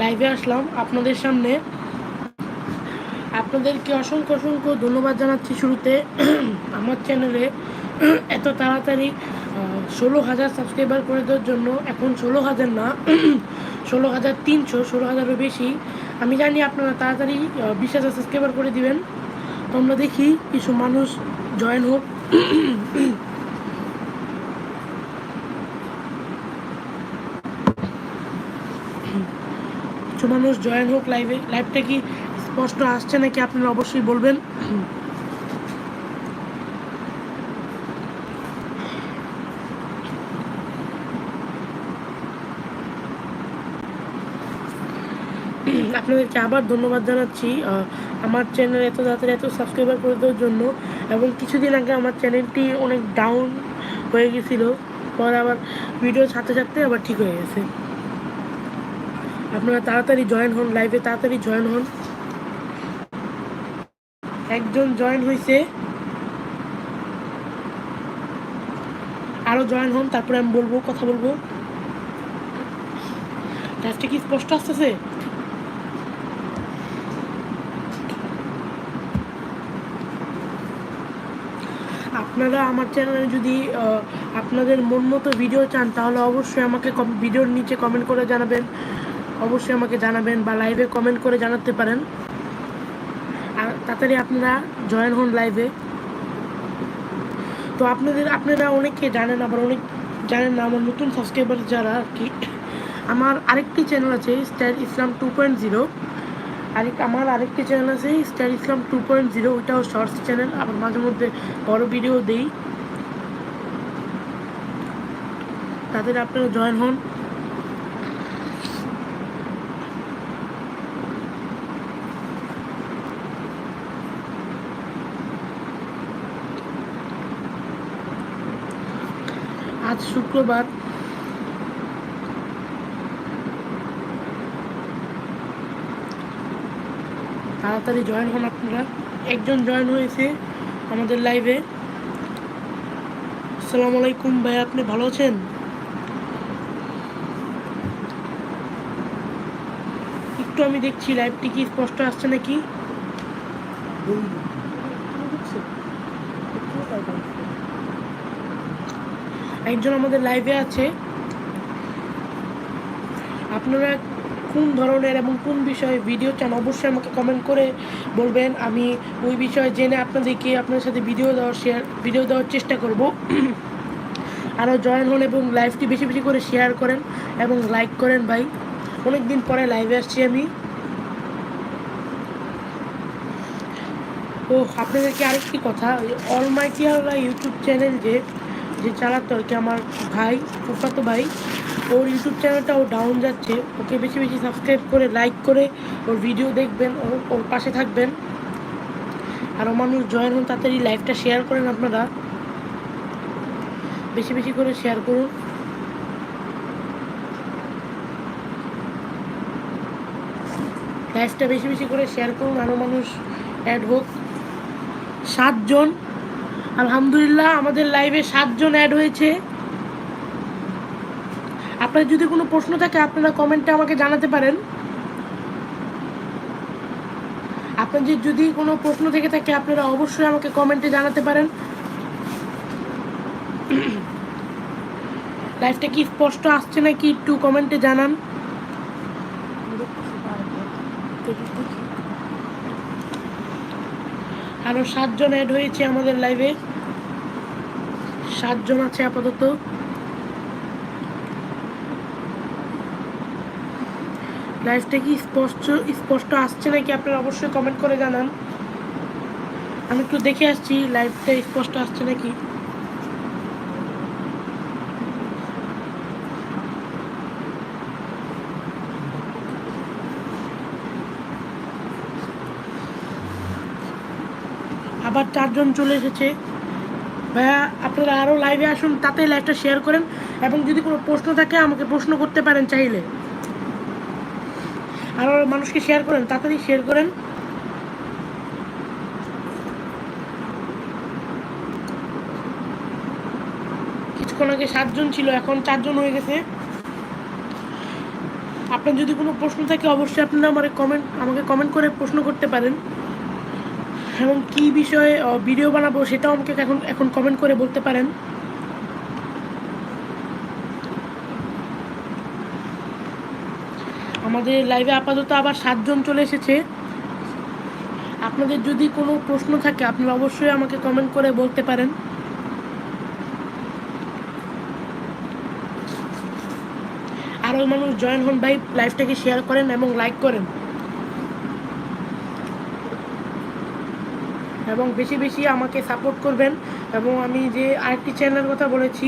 লাইভে আসলাম আপনাদের সামনে। আপনাদেরকে অসংখ্য অসংখ্য ধন্যবাদ জানাচ্ছি শুরুতে। আমার চ্যানেলে এত তাড়াতাড়ি ষোলো হাজার সাবস্ক্রাইবার করে দেওয়ার জন্য, এখন ষোলো হাজার না, ষোলো হাজার তিনশো, ষোলো হাজারও বেশি। আমি জানি আপনারা তাড়াতাড়ি বিশ হাজার সাবস্ক্রাইবার করে দিবেন। তো আমরা দেখি কিছু মানুষ জয়েন হোক। মানুষ জয়েন হোক লাইভে লাইভটা কি স্পষ্ট আসছে নাকি আপনারা অবশ্যই বলবেন? আপনাদেরকে আবার ধন্যবাদ জানাচ্ছি আমার চ্যানেল এত তাড়াতাড়ি এত সাবস্ক্রাইবার করে দেওয়ার জন্য এবং কিছুদিন আগে আমার চ্যানেলটি অনেক ডাউন হয়ে গেছিল। পরে আবার ভিডিও ছাড়তে ছাড়তে আবার ঠিক হয়ে গেছে। আপনারা তাড়াতাড়ি জয়েন হন লাইভে তাড়াতাড়ি জয়েন হন। একজন জয়েন হয়েছে আরও জয়েন হন, তারপরে আমি বলব, কথা বলব। লাইভটা কি স্পষ্ট আসতেছে? আপনারা আমার চ্যানেলে যদি আপনাদের মন মতো ভিডিও চান, তাহলে অবশ্যই আমাকে ভিডিওর নিচে কমেন্ট করে জানাবেন। অবশ্যই আমাকে জানাবেন বা লাইভে কমেন্ট করে জানাতে পারেন। আর তাড়াতাড়ি আপনারা জয়েন হন লাইভে তো আপনাদের, আপনারা অনেকে জানেন, আবার অনেক জানেন না, আমার নতুন সাবস্ক্রাইবার যারা আর কি, আমার আরেকটি চ্যানেল আছে star Islam two point zero আরেক, আমার আরেকটি চ্যানেল আছে star Islam two point zero ওইটাও শর্টস চ্যানেল আবার মাঝে মধ্যে বড় ভিডিও দেই। তাদের আপনারা জয়েন হন। শুক্রবার। তাড়াতাড়ি জয়েন হন আপনারা। একজন জয়েন হয়েছে আমাদের লাইভে আসসালামু আলাইকুম ভাই, আপনি ভালো আছেন? একটু আমি দেখছি লাইভটি কি স্পষ্ট আসছে নাকি? একজন আমাদের লাইভে আছে। আপনারা কোন ধরনের এবং কোন বিষয়ে ভিডিও চান, অবশ্যই আমাকে কমেন্ট করে বলবেন। আমি ওই বিষয়ে জেনে আপনাদেরকে আপনার সাথে ভিডিও দেওয়ার শেয়ার ভিডিও দেওয়ার চেষ্টা করব। আরও জয়েন হন এবং লাইভটি বেশি বেশি করে শেয়ার করেন এবং লাইক করেন ভাই। অনেক দিন পরে লাইভে আসছি আমি। ও আপনাদেরকে আরেকটি কথা অল অলমাইটিয়ালা ইউটিউব চ্যানেল যে যে চালাতো আর কি আমার ভাই ফুফাতো ভাই, ওর ইউটিউব চ্যানেলটাও ডাউন যাচ্ছে। ওকে বেশি বেশি সাবস্ক্রাইব করে লাইক করে ওর ভিডিও দেখবেন ওর ওর পাশে থাকবেন। আরও মানুষ জয়েন হন, তাড়াতাড়ি লাইভটা শেয়ার করেন আপনারা। বেশি বেশি করে শেয়ার করুন। লাইভটা বেশি বেশি করে শেয়ার করুন আরও মানুষ অ্যাড হোক। সাতজন আলহামদুলিল্লাহ, আমাদের লাইভে সাতজন অ্যাড হয়েছে। আপনার যদি কোনো প্রশ্ন থাকে, আপনারা কমেন্টে আমাকে জানাতে পারেন। আপনাদের যদি কোনো প্রশ্ন থেকে থাকে, আপনারা অবশ্যই আমাকে কমেন্টে জানাতে পারেন। লাইভটা কি স্পষ্ট আসছে নাকি একটু কমেন্টে জানান। আরও সাতজন অ্যাড হয়েছে আমাদের লাইভে সাতজন আছে আপাতত। লাইভটা কি স্পষ্ট স্পষ্ট আসছে নাকি আপনারা অবশ্যই কমেন্ট করে জানান। আমি একটু দেখে আসছি লাইভটা স্পষ্ট আসছে নাকি। আবার চারজন চলে এসেছে। ভাইয়া, আপনারা আরও লাইভে আসুন, তাতে লাইভটা শেয়ার করেন এবং যদি কোনো প্রশ্ন থাকে, আমাকে প্রশ্ন করতে পারেন চাইলে। আরও মানুষকে শেয়ার করেন, তাড়াতাড়ি শেয়ার করেন। কিছুক্ষণ আগে সাতজন ছিল, এখন চারজন হয়ে গেছে। আপনার যদি কোনো প্রশ্ন থাকে, অবশ্যই আপনারা আমার কমেন্ট আমাকে কমেন্ট করে প্রশ্ন করতে পারেন। এবং কী বিষয়ে ভিডিও বানাবো সেটাও আমাকে এখন এখন কমেন্ট করে বলতে পারেন। আমাদের লাইভে আপাতত আবার সাতজন চলে এসেছে। আপনাদের যদি কোনো প্রশ্ন থাকে, আপনি অবশ্যই আমাকে কমেন্ট করে বলতে পারেন। আরও মানুষ জয়েন হন ভাই লাইভটাকে শেয়ার করেন এবং লাইক করেন। এবং বেশি বেশি আমাকে সাপোর্ট করবেন। এবং আমি যে আরেকটি চ্যানেলের কথা বলেছি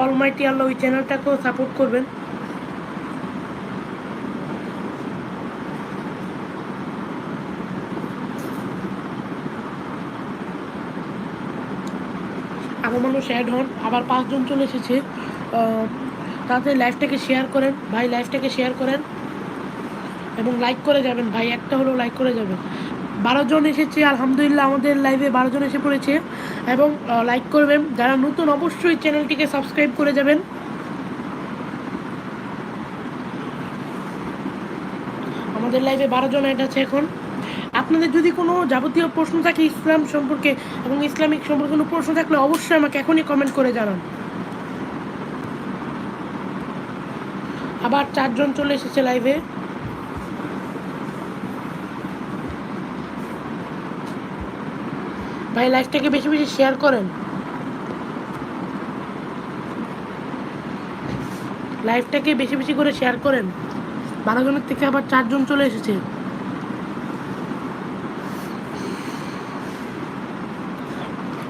অল মাইটি আল্লাহ ওই চ্যানেলটাকেও সাপোর্ট করবেন। আরও মানুষ অ্যাড হন। আবার পাঁচজন চলে এসেছে। তাদের লাইভটাকে শেয়ার করেন। ভাই লাইভটাকে শেয়ার করেন। এবং লাইক করে যাবেন। ভাই, একটা হলেও লাইক করে যাবেন। বারো জন এসেছে, আলহামদুলিল্লাহ আমাদের লাইভে বারো জন এসে পড়েছে। এবং লাইক করবেন। যারা নতুন, অবশ্যই চ্যানেলটিকে সাবস্ক্রাইব করে যাবেন। আমাদের লাইভে বারো জন অ্যাড আছে এখন। আপনাদের যদি কোনো যাবতীয় প্রশ্ন থাকে ইসলাম সম্পর্কে এবং ইসলামিক সম্পর্কে কোনো প্রশ্ন থাকলে অবশ্যই আমাকে এখনই কমেন্ট করে জানান। আবার চারজন চলে এসেছে লাইভে ভাই লাইভটাকে বেশি বেশি শেয়ার করেন। লাইভটাকে বেশি বেশি করে শেয়ার করেন। বারো জনের থেকে আবার চারজন চলে এসেছে।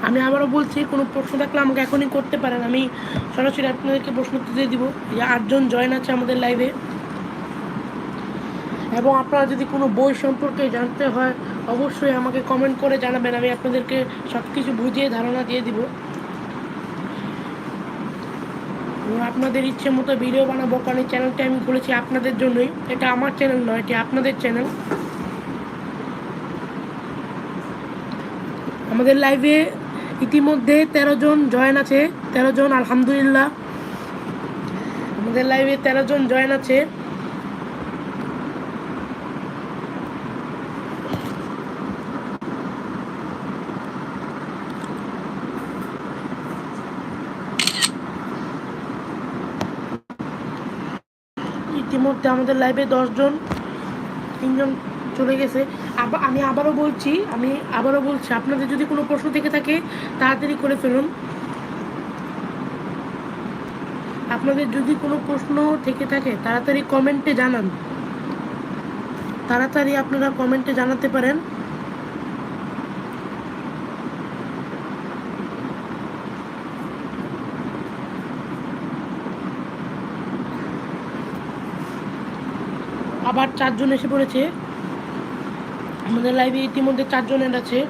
আমি আবারও বলছি, কোনো প্রশ্ন থাকলে আমাকে এখনই করতে পারেন। আমি সরাসরি আপনাদেরকে প্রশ্ন দিয়ে দিব। যে আটজন জয়েন আছে আমাদের লাইভে এবং আপনারা যদি কোনো বই সম্পর্কে জানতে হয়, অবশ্যই আমাকে কমেন্ট করে জানাবেন, আমি আপনাদেরকে সব কিছু বুঝিয়ে ধারণা দিয়ে দিব। আপনাদের ইচ্ছে মতো ভিডিও বানাবো, কারণ এই চ্যানেলটা আমি খুলেছি আপনাদের জন্যই। এটা আমার চ্যানেল নয়, এটি আপনাদের চ্যানেল আমাদের লাইভে ইতিমধ্যে তেরো জন জয়েন আছে, তেরো জন, আলহামদুলিল্লাহ। আমাদের লাইভে তেরো জন জয়েন আছে। ইতিমধ্যে আমাদের লাইভে দশজন, তিনজন চলে গেছে। আবার আমি আবারও বলছি, আমি আবারও বলছি, আপনাদের যদি কোনো প্রশ্ন থেকে থাকে, তাড়াতাড়ি করে ফেলুন। আপনাদের যদি কোনো প্রশ্ন থেকে থাকে, তাড়াতাড়ি কমেন্টে জানান। তাড়াতাড়ি আপনারা কমেন্টে জানাতে পারেন। আবার চারজন এসে পড়েছে। আমাদের লাইভে ইতিমধ্যে চারজনের আছে।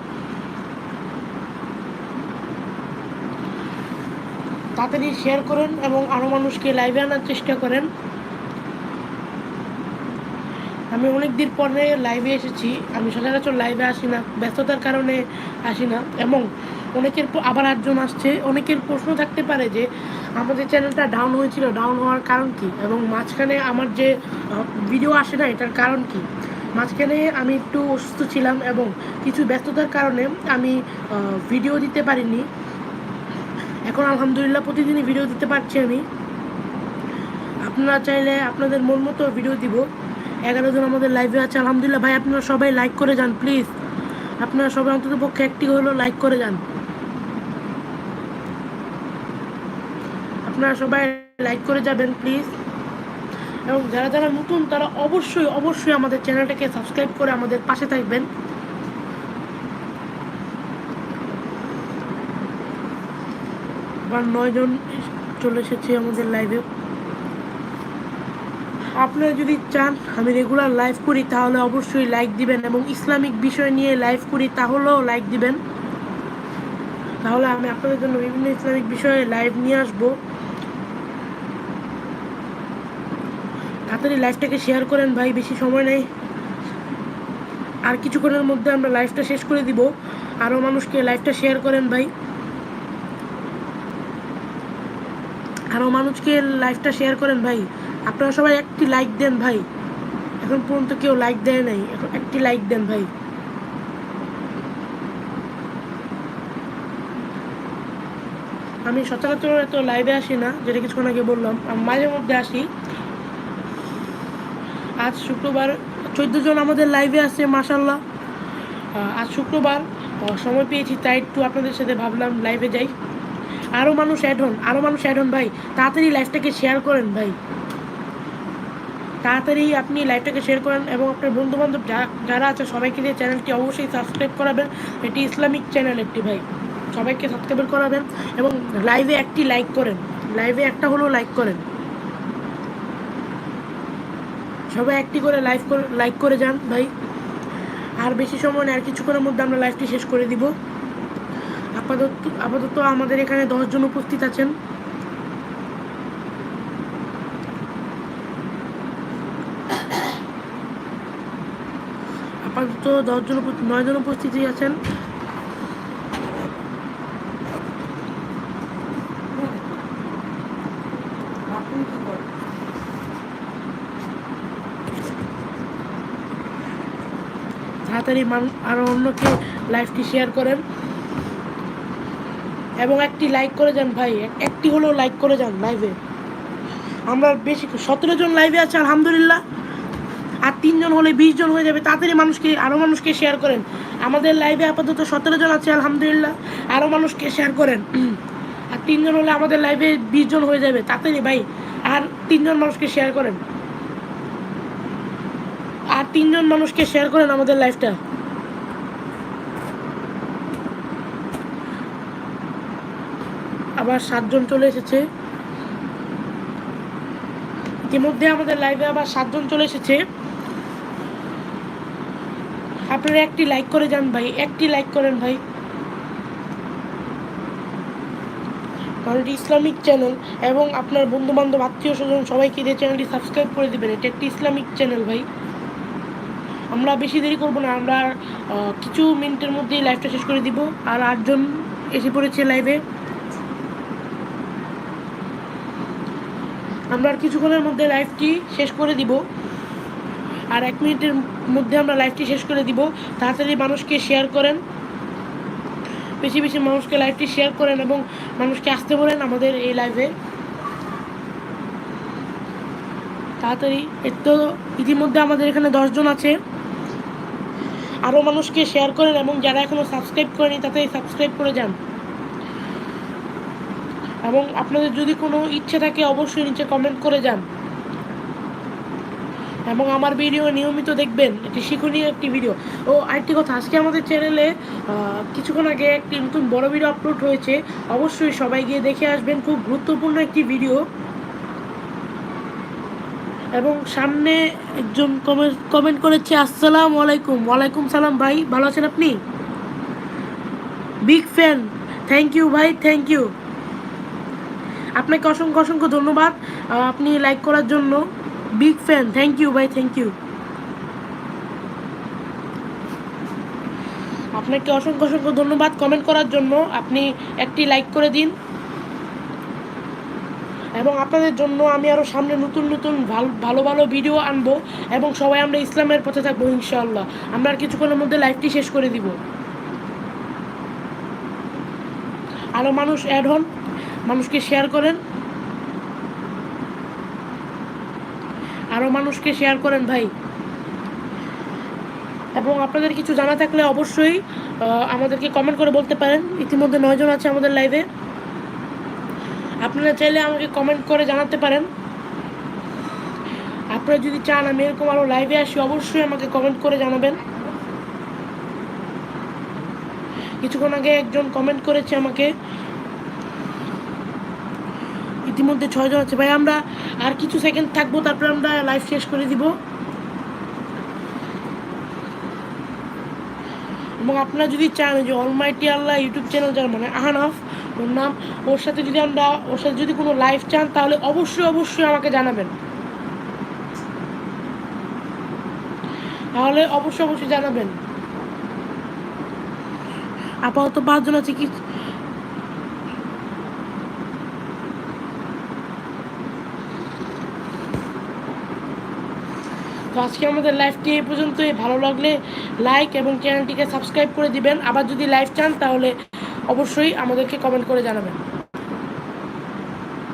তাড়াতাড়ি শেয়ার করেন এবং আরও মানুষকে লাইভে আনার চেষ্টা করেন। আমি অনেক দিন পরে লাইভে এসেছি। আমি সচরাচর লাইভে আসি না। ব্যস্ততার কারণে আসি না। এবং অনেকের আবার আটজন আসছে। অনেকের প্রশ্ন থাকতে পারে যে আমাদের চ্যানেলটা ডাউন হয়েছিল ডাউন হওয়ার কারণ কি? এবং মাঝখানে আমার যে ভিডিও আসে না, এটার কারণ কি? মাঝখানে আমি একটু অসুস্থ ছিলাম এবং কিছু ব্যস্ততার কারণে আমি ভিডিও দিতে পারিনি। এখন আলহামদুলিল্লাহ প্রতিদিনই ভিডিও দিতে পারছি আমি। আপনারা চাইলে আপনাদের মন মতো ভিডিও দিব। এগারো জন আমাদের লাইভে আছে। আলহামদুলিল্লাহ, ভাই, আপনারা সবাই লাইক করে যান প্লিজ আপনারা সবাই অন্তত পক্ষে একটি হলেও লাইক করে যান। আপনারা সবাই লাইক করে যাবেন প্লিজ এবং যারা যারা নতুন, তারা অবশ্যই অবশ্যই আমাদের চ্যানেলটাকে সাবস্ক্রাইব করে আমাদের পাশে থাকবেন। আবার নয়জন চলে এসেছে আমাদের লাইভে আপনারা যদি চান আমি রেগুলার লাইভ করি, তাহলে অবশ্যই লাইক দিবেন এবং ইসলামিক বিষয় নিয়ে লাইভ করি, তাহলেও লাইক দিবেন। তাহলে আমি আপনাদের জন্য বিভিন্ন ইসলামিক বিষয়ে লাইভ নিয়ে আসব। তাড়াতাড়ি লাইভটাকে শেয়ার করেন ভাই, বেশি সময় নেই। আর কিছুক্ষণের মধ্যে আমরা লাইভটা শেষ করে দিব। আরও মানুষকে লাইভটা শেয়ার করেন ভাই। আরও মানুষকে লাইভটা শেয়ার করেন ভাই। আপনারা সবাই একটি লাইক দেন ভাই। এখন পর্যন্ত কেউ লাইক দেয় নাই। এখন একটি লাইক দেন ভাই। আমি সচরাচর এত লাইভে আসি না, যেটা কিছুক্ষণ আগে বললাম। মাঝে মধ্যে আসি। আজ শুক্রবার, চোদ্দ জন আমাদের লাইভে আছে মাসাল্লাহ আজ শুক্রবার সময় পেয়েছি, তাই একটু আপনাদের সাথে ভাবলাম লাইভে যাই। আরও মানুষ অ্যাড হন আরও মানুষ অ্যাড হন ভাই, তাড়াতাড়ি লাইভটাকে শেয়ার করেন ভাই। তাড়াতাড়ি আপনি লাইভটাকে শেয়ার করেন এবং আপনার বন্ধু বান্ধব যারা আছে, সবাইকে দিয়ে চ্যানেলটি অবশ্যই সাবস্ক্রাইব করাবেন। এটি ইসলামিক চ্যানেল একটি ভাই, সবাইকে সাবস্ক্রাইব করাবেন এবং লাইভে একটি লাইক করেন। লাইভে একটা হলেও লাইক করেন। সবাই একটি করে লাইভ লাইক করে যান ভাই। আর বেশি সময় আর কিছুক্ষণের মধ্যে আমরা লাইভটি শেষ করে দিব। আপাতত আপাতত আমাদের এখানে দশজন উপস্থিত আছেন। আপাতত দশজন নয়জন উপস্থিত আছেন। তাড়াতাড়ি মান আরও অন্যকে লাইভটি শেয়ার করেন। এবং একটি লাইক করে যান ভাই। এক- একটি হলেও লাইক করে যান লাইভে আমরা বেশি সতেরো জন লাইভে আছে, আলহামদুলিল্লাহ। আর তিনজন হলে বিশ জন হয়ে যাবে। তাড়াতাড়ি মানুষকে আরও মানুষকে শেয়ার করেন। আমাদের লাইভে আপাতত সতেরো জন আছে, আলহামদুলিল্লাহ। আরও মানুষকে শেয়ার করেন। আর তিনজন হলে আমাদের লাইভে বিশ জন হয়ে যাবে। তাড়াতাড়ি ভাই। আর তিনজন মানুষকে শেয়ার করেন। আর তিনজন মানুষকে শেয়ার করেন আমাদের লাইফটা আবার সাতজন চলে এসেছে। ইতিমধ্যে আমাদের লাইভে আবার সাতজন চলে এসেছে। আপনারা একটি লাইক করে যান ভাই, একটি লাইক করেন ভাই। কারণ ইসলামিক চ্যানেল এবং আপনার বন্ধু বান্ধব আত্মীয় স্বজন সবাইকে দিয়ে চ্যানেলটি সাবস্ক্রাইব করে দিবেন। এটা একটি ইসলামিক চ্যানেল ভাই। আমরা বেশি দেরি করব না, আমরা কিছু মিনিটের মধ্যেই লাইভটা শেষ করে দিব। আর আটজন এসে পড়েছে লাইভে আমরা আর কিছুক্ষণের মধ্যে লাইভটি শেষ করে দিব। আর এক মিনিটের মধ্যে আমরা লাইভটি শেষ করে দিব। তাড়াতাড়ি মানুষকে শেয়ার করেন। বেশি বেশি মানুষকে লাইভটি শেয়ার করেন এবং মানুষকে আসতে বলেন আমাদের এই লাইভে তাড়াতাড়ি, এর তো ইতিমধ্যে আমাদের এখানে দশজন আছে। আরও মানুষকে শেয়ার করেন এবং যারা এখনও সাবস্ক্রাইব করেনি তাতে সাবস্ক্রাইব করে যান। এবং আপনাদের যদি কোনো ইচ্ছে থাকে, অবশ্যই নিচে কমেন্ট করে যান। এবং আমার ভিডিও নিয়মিত দেখবেন। এটি শিক্ষণীয় একটি ভিডিও ও, আরেকটি কথা, আজকে আমাদের চ্যানেলে কিছুক্ষণ আগে একটি নতুন বড় ভিডিও আপলোড হয়েছে। অবশ্যই সবাই গিয়ে দেখে আসবেন। খুব গুরুত্বপূর্ণ একটি ভিডিও এবং সামনে একজন কমেন্ট কমেন্ট করেছে, আসসালাম আলাইকুম। ওয়ালাইকুম সালাম ভাই, ভালো আছেন আপনি? বিগ ফ্যান থ্যাংক ইউ ভাই থ্যাংক ইউ আপনাকে অসংখ্য অসংখ্য ধন্যবাদ। আপনি লাইক করার জন্য। বিগ ফ্যান থ্যাংক ইউ ভাই থ্যাংক ইউ আপনাকে অসংখ্য অসংখ্য ধন্যবাদ কমেন্ট করার জন্য। আপনি একটি লাইক করে দিন। এবং আপনাদের জন্য আমি আরও সামনে নতুন নতুন ভালো ভালো ভিডিও আনব এবং সবাই আমরা ইসলামের পথে থাকব ইনশাআল্লাহ। আমরা আর কিছুক্ষণের মধ্যে লাইভটি শেষ করে দিব। আরও মানুষ অ্যাড হন, মানুষকে শেয়ার করেন। আরও মানুষকে শেয়ার করেন ভাই। এবং আপনাদের কিছু জানা থাকলে অবশ্যই আমাদেরকে কমেন্ট করে বলতে পারেন। ইতিমধ্যে নয়জন আছে আমাদের লাইভে আপনারা চাইলে আমাকে কমেন্ট করে জানাতে পারেন। আপনারা যদি চান, আমি এরকম আরও লাইভে আসি, অবশ্যই আমাকে কমেন্ট করে জানাবেন। কিছুক্ষণ আগে একজন কমেন্ট করেছে আমাকে। ইতিমধ্যে ছয়জন আছে। ভাই, আমরা আর কিছু সেকেন্ড থাকব, তারপরে আমরা লাইভ শেষ করে দিব। এবং আপনারা যদি চান যে অলমাইটি আল্লাহ ইউটিউব চ্যানেল যার মানে আহানফ ওর নাম, ওর সাথে যদি আমরা, ওর সাথে যদি কোনো লাইভ চান, তাহলে অবশ্যই অবশ্যই আমাকে জানাবেন। তাহলে অবশ্যই অবশ্যই জানাবেন। আপাতত পাঁচজন আছে, কি তো আজকে আমাদের লাইভটি এই পর্যন্তই। ভালো লাগলে লাইক এবং চ্যানেলটিকে সাবস্ক্রাইব করে দিবেন। আবার যদি লাইভ চান, তাহলে অবশ্যই আমাদেরকে কমেন্ট করে জানাবেন।